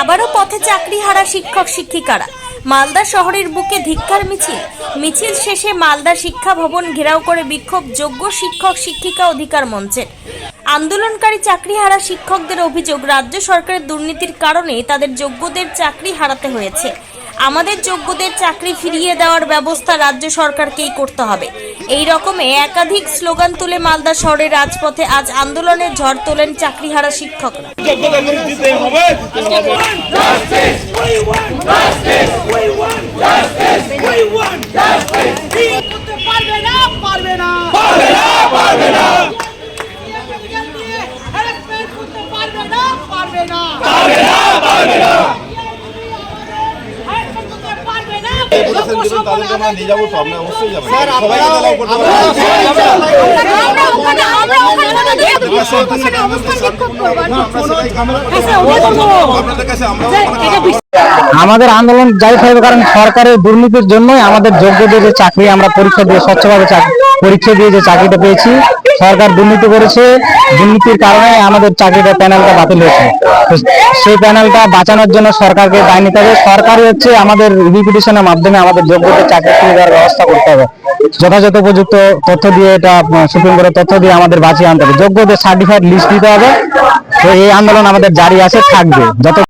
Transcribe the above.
আবারও পথে চাকরি হারা শিক্ষক শিক্ষিকারা। মালদা শহরের বুকে ধিক্ষার মিছিল। মিছিল শেষে মালদা শিক্ষা ভবন ঘেরাও করে বিক্ষোভ যোগ্য শিক্ষক শিক্ষিকা অধিকার মঞ্চের আন্দোলনকারী চাকরি হারা শিক্ষকদের অভিযোগ, রাজ্য সরকারের দুর্নীতির কারণে তাদের যোগ্যদের চাকরি হারাতে হয়েছে। আমাদের যোগ্যদের চাকরি ফিরিয়ে দেওয়ার ব্যবস্থা রাজ্য সরকারকেই করতে হবে এই রকমে একাধিক স্লোগান তুলে মালদা শহরের রাজপথে আজ আন্দোলনের ঝড় তোলেন চাকরিহারা শিক্ষকরা আমাদের আন্দোলন যাই থাকবে কারণ সরকারের দুর্নীতির জন্যই আমাদের যোগ্যদের যে চাকরি আমরা পরীক্ষা দিয়ে স্বচ্ছভাবে চাকরি পরীক্ষা দিয়ে যে চাকরিটা পেয়েছি, সরকার দুর্নীতি করেছে। দুর্নীতির কারণে আমাদের চাকরিটা প্যানেলটা বাতিল হয়েছে। সেই প্যানেলটা বাঁচানোর জন্য সরকারকে দায় নিতে হবে। সরকারই হচ্ছে আমাদের রিপিটিশনের মাধ্যমে আমাদের যোগ্যদের চাকরি ফিরে দেওয়ার ব্যবস্থা করতে হবে। যথাযথ উপযুক্ত তথ্য দিয়ে এটা সুপ্রিম কোর্টের তথ্য দিয়ে আমাদের বাঁচিয়ে আনতে হবে। যোগ্যদের সার্টিফাইড লিস্ট দিতে হবে। তো এই আন্দোলন আমাদের জারি আছে, থাকবে। যত